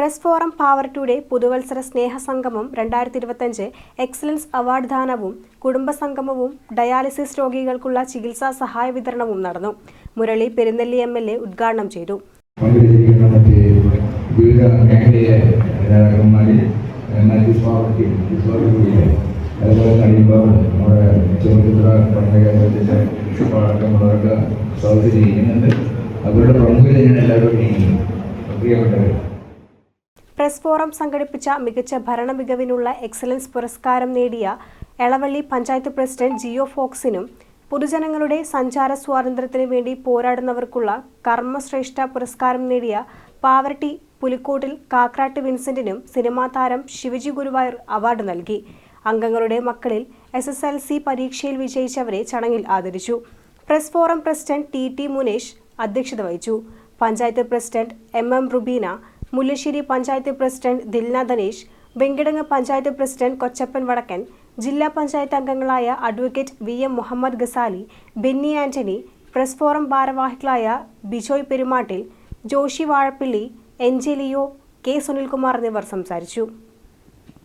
Press forum today പുതുവത്സര സ്നേഹ സംഗമം രണ്ടായിരത്തി ഇരുപത്തഞ്ച് എക്സലൻസ് അവാർഡ് ദാനവും കുടുംബസംഗമവും ഡയാലിസിസ് രോഗികൾക്കുള്ള ചികിത്സാ സഹായ വിതരണവും നടന്നു. Murali Perunnelly M L A ഉദ്ഘാടനം ചെയ്തു. അതുപോലെ കഴിയുമ്പോൾ നമ്മുടെ ചുമതല പഠന കേന്ദ്രത്തിന്റെ സ്വാഗതം ചെയ്യുന്നുണ്ട് അവരുടെ പ്രമുഖരെ ഞാൻ എല്ലാവരും പ്രിയപ്പെട്ടവർ പ്രസ് ഫോറം സംഘടിപ്പിച്ച മികച്ച ഭരണ മികവിനുള്ള എക്സലൻസ് പുരസ്കാരം നേടിയ എളവള്ളി പഞ്ചായത്ത് പ്രസിഡന്റ് ജിയോ ഫോക്സിനും പൊതുജനങ്ങളുടെ സഞ്ചാര സ്വാതന്ത്ര്യത്തിനു വേണ്ടി പോരാടുന്നവർക്കുള്ള കർമ്മശ്രേഷ്ഠ പുരസ്കാരം നേടിയ പാവർട്ടി പുലിക്കോട്ടിൽ കാക്രാട്ട് വിൻസെന്റിനും സിനിമാ താരം ശിവജി ഗുരുവായൂർ അവാർഡ് നൽകി. അംഗങ്ങളുടെ മക്കളിൽ എസ് എസ് എൽ സി പരീക്ഷയിൽ വിജയിച്ചവരെ ചടങ്ങിൽ ആദരിച്ചു. Press forum president T T Munesh അധ്യക്ഷത വഹിച്ചു. Panchayat president M M Rubeena Mullassery panchayat president Dilna Dhanesh Venkitangu panchayat president Kochappan Vadakkan ജില്ലാ പഞ്ചായത്ത് അംഗങ്ങളായ advocate V M Muhammed Gazali Benny Antony press forum ഭാരവാഹികളായ Bijoy Perumattil Joshi Vazhappilly N J Leo K Sunilkumar എന്നിവർ സംസാരിച്ചു.